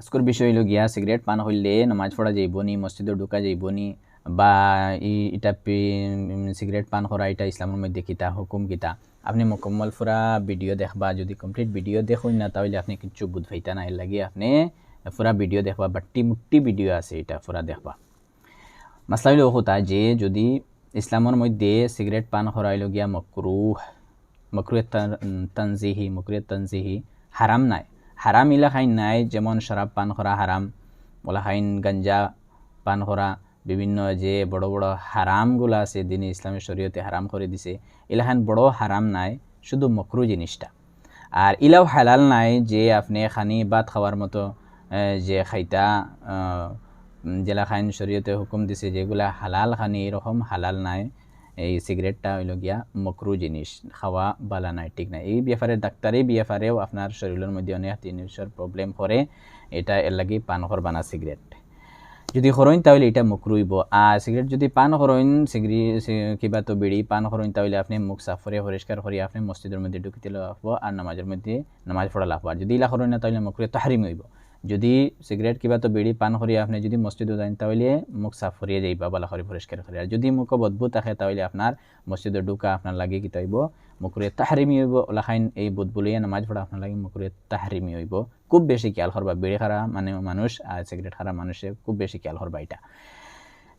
আজকের বিষয় হইল গিয়া সিগারেট পান হইলে নামাজ পড়া যাইব নি মসজিদে ঢুকা যাইব নি বা এটা সিগারেট পান করা এটা ইসলামের মধ্যে কিতা, হুকুম কিতা। আপনি মোকাম্মল পুরা ভিডিও দেখবা, যদি কমপ্লিট ভিডিও দেখুন না, তাহলে আপনি কিছু বুঝ পাইতা না এর লাগে আপনি পুরা ভিডিও দেখবা বাট্টি মুট্টি ভিডিও আছে এটা পুরা দেখবা। মাসলা হইল হতা যে যদি ইসলামের মধ্যে সিগারেট পান করাইল গিয়া মকরুহ মকরুয়ে তানজিহি মকরুয়ে তানজিহি হারাম নাই। হারাম ইলা খাইন নাই, যেমন শরাব পান করা হারাম বলা খাইন গাঞ্জা পান করা, বিভিন্ন যে বড় বড় হারামগুলো আছে, দিনে ইসলামের শরীয়তে হারাম করে দিছে ইলাখান বড় হারাম নাই, শুধু মকরু জিনিসটা। আর ইলাও হালাল নাই, যে আপনি খানি ভাত খাওয়ার মতো যে খাইতা জেলা খাইন শরীয়তে হুকুম দিছে, যেগুলা হালাল খানি, এরকম হালাল নাই। এই সিগারেটটা হইল গিয়া মকরু জিনিস। খাওয়া বালা নাই, ঠিক নাই। এই ব্যাপারে ডাক্তারই ব্যাপারেও আপনার শরীরের মধ্যে অনেক জিনিসের প্রবলেম করে এটা এর লাগি পান করবা না সিগারেট যদি করইন তাহলে এটা মুকরুইব আর সিগারেট যদি পান করইন সিগরি কিবা তো বিড়ি পান করইন তাহলে আপনি মুখ সাফ করে, পরিষ্কার করে আপনি মসজিদের মধ্যে ঢুকিতে লাগবো। আর নামাজের মধ্যে নামাজ পড়া লাগবো। আর যদি ইলা করইন না তাহলে মুখরে তাহারিম হইব। যদি সিগারেট কিবা তো বিড়ি পান করি আপনি যদি মসজিদে যান তাহলে মুখ সাফ করিয়ে যাইবা বালা করে পরিষ্কার করে আর যদি মুখ বদবু থাকে তাহলে আপনার মসজিদে ঢুকা আপনার লাগে কি হইব মুখরে তাহারিমি হইব। ওলাখাইন এই বুধ বলিয়ে নামাজ পড়া আপনার লাগে মুখরে তাহারিমি হইব। খুব বেশি খেয়াল করবা বিড়ি খারা মানে মানুষ আর সিগারেট খারা মানুষে খুব বেশি খেয়াল করবা এটা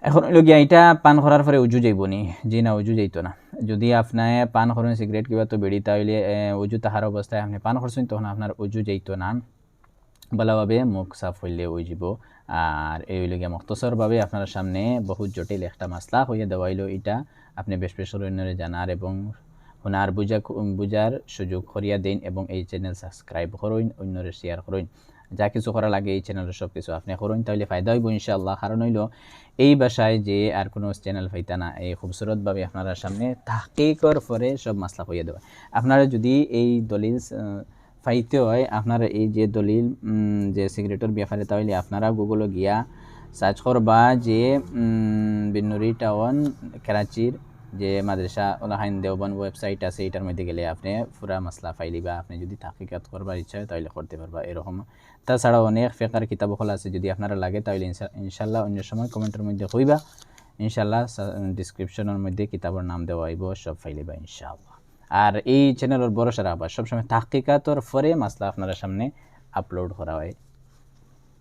এখন হইল গিয়া এটা পান করার পরে উজু যাইব নি? জি না, উজু যাইতো না। যদি আপনার পান করেন সিগারেট কিবা তো বেড়ি তাহলে উজু তাহার অবস্থায় আপনি পান করছেন তখন আপনার উজু যাইতো না। ভালোভাবে মুখ সাফ হইলে উজিব আর এই হইল গিয়া মক্তসরভাবে আপনার সামনে বহুত জটিল একটা মাসলা হইয়া দেওয়াইল এটা আপনি বেশ বেশ অন্যরে জানার এবং শোনার বুঝা বুঝার সুযোগ করিয়া দিন এবং এই চ্যানেল সাবস্ক্রাইব করুন, অন্যরে শেয়ার করুন। যা কিছু করা লাগে এই চ্যানেলের সব কিছু আপনি করুন, তাহলে ফায়দা হইব ইনশাআল্লাহ। কারণ হইল এই বাসায় যে আর কোনো চ্যানেল পাইতা না, এই খুবসুরতভাবে আপনারা সামনে তাহকিকর পরে সব মাসলা হইয়া দেওয়া। আপনারা যদি এই দলিল পাইতে হয়, আপনার এই যে দলিল যে সিগারেটের ব্যাপারে, তাহলে আপনারা গুগলে গিয়া সার্চ করবা যে বিনুরি টাউন, করাচির যে মাদ্রাসা ওলাহাইন দেওবন ওয়েবসাইট আছে, এটার মধ্যে গেলে আপনি পুরা মশলা ফাইলিবা আপনি যদি তাহকিকাত করবার ইচ্ছা হয়, তাহলে করতে পারবা, এরকম। তাছাড়া অনেক ফেকার কিতাব খোলা আছে, যদি আপনারা লাগে, তাহলে ইনশাল্লাহ অন্য সময় কমেন্টের মধ্যে হইবা। ইনশাল্লাহ ডিসক্রিপশনের মধ্যে কিতাবের নাম দেওয়া হইব, সব ফাইলিবা ইনশাআল্লাহ আর এই চ্যানেলের বড় সারা আবার সবসময় তাহকিকাতর ফরে মাসলা আপনারা সামনে আপলোড করা হয়।